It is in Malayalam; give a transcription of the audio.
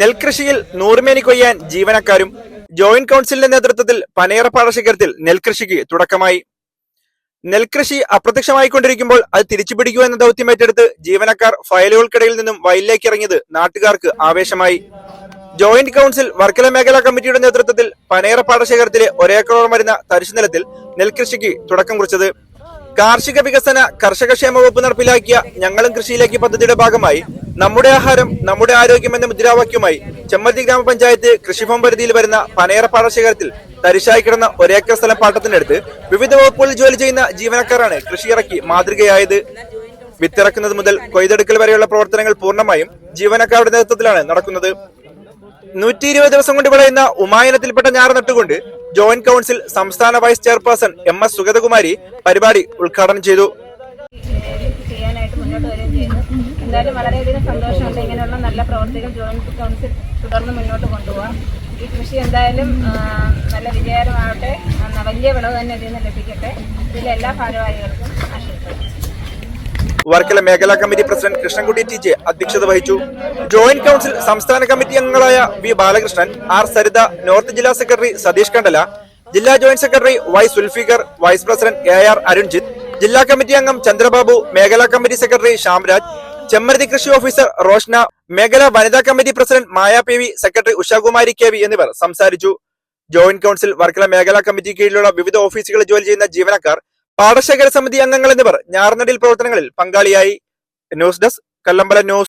നെൽകൃഷിയിൽ നൂറുമേനി കൊയ്യാൻ ജീവനക്കാരും ജോയിന്റ് കൌൺസിലിന്റെ നേതൃത്വത്തിൽ പനയറ പാടശേഖരത്തിൽ നെൽകൃഷിക്ക് തുടക്കമായി. നെൽകൃഷി അപ്രത്യക്ഷമായിക്കൊണ്ടിരിക്കുമ്പോൾ അത് തിരിച്ചുപിടിക്കുക എന്ന ദൗത്യം ഏറ്റെടുത്ത് ജീവനക്കാർ ഫയലുകൾക്കിടയിൽ നിന്നും വയലിലേക്ക് ഇറങ്ങിയത് നാട്ടുകാർക്ക് ആവേശമായി. ജോയിന്റ് കൌൺസിൽ വർക്കല മേഖലാ കമ്മിറ്റിയുടെ നേതൃത്വത്തിൽ പനേറ പാടശേഖരത്തിലെ ഒരേക്കറോളം വരുന്ന തരിശുനിലത്തിൽ നെൽകൃഷിക്ക് തുടക്കം കുറിച്ചത്. കാർഷിക വികസന കർഷകക്ഷേമ വകുപ്പ് നടപ്പിലാക്കിയ ഞങ്ങളും കൃഷിയിലേക്ക് പദ്ധതിയുടെ ഭാഗമായി നമ്മുടെ ആഹാരം നമ്മുടെ ആരോഗ്യം എന്ന മുദ്രാവാക്യവുമായി ചെമ്മതി ഗ്രാമപഞ്ചായത്ത് കൃഷിഭവൻ പരിധിയിൽ വരുന്ന പനേറ പാടശേഖരത്തിൽ തരിശായി കിടന്ന ഒരേക്കർ സ്ഥലം പാട്ടത്തിനടുത്ത് വിവിധ വകുപ്പുകളിൽ ജോലി ചെയ്യുന്ന ജീവനക്കാരാണ് കൃഷിയിറക്കി മാതൃകയായത്. വിത്തിറക്കുന്നത് മുതൽ കൊയ്തെടുക്കൽ വരെയുള്ള പ്രവർത്തനങ്ങൾ പൂർണമായും ജീവനക്കാരുടെ നേതൃത്വത്തിലാണ് നടക്കുന്നത്. നൂറ്റി ഇരുപത് ദിവസം കൊണ്ട് വിളയുന്ന ഉമായനത്തിൽപ്പെട്ട ഞാർ നട്ടുകൊണ്ട് ജോയിന്റ് കൗൺസിൽ സംസ്ഥാന vice chairperson M S Sugathakumari പരിപാടി ഉദ്ഘാടനം ചെയ്തു. എന്തായാലും വളരെയധികം സന്തോഷമുണ്ട്. ഇങ്ങനെയുള്ള നല്ല പ്രവർത്തികൾ ജോയിന്റ് കൗൺസിൽ തുടർന്ന് മുന്നോട്ട് കൊണ്ടുപോകാം. ഈ കൃഷി എന്തായാലും നല്ല വിജയകരമാവട്ടെ. വലിയ വിളവ് തന്നെ ഇതിൽ നിന്ന് ലഭിക്കട്ടെ. ഇതിലെ എല്ലാ ഭാരവാഹികൾക്കും വർക്കല മേഖലാ committee president Krishnankutty T J അധ്യക്ഷത വഹിച്ചു. ജോയിന്റ് കൌൺസിൽ സംസ്ഥാന കമ്മിറ്റി അംഗങ്ങളായ V Balakrishnan R Saritha north ജില്ലാ സെക്രട്ടറി സതീഷ് കണ്ടല ജില്ലാ joint secretary Y Sulfikar vice president A R Arunjith ജില്ലാ കമ്മിറ്റി അംഗം ചന്ദ്രബാബു മേഖലാ കമ്മിറ്റി സെക്രട്ടറി ശ്യാംരാജ് ചെമ്മരതി കൃഷി ഓഫീസർ റോഷ്ന മേഖലാ വനിതാ committee president Maya P V secretary Ushakumari K V എന്നിവർ സംസാരിച്ചു. ജോയിന്റ് കൌൺസിൽ വർക്കല മേഖലാ കമ്മിറ്റി കീഴിലുള്ള വിവിധ ഓഫീസുകളിൽ ജോലി ചെയ്യുന്ന ജീവനക്കാർ പാടശേഖര സമിതി അംഗങ്ങൾ എന്നിവർ ഞാറുനടിൽ പ്രവർത്തനങ്ങളിൽ പങ്കാളിയായി. News desk Kallambala news.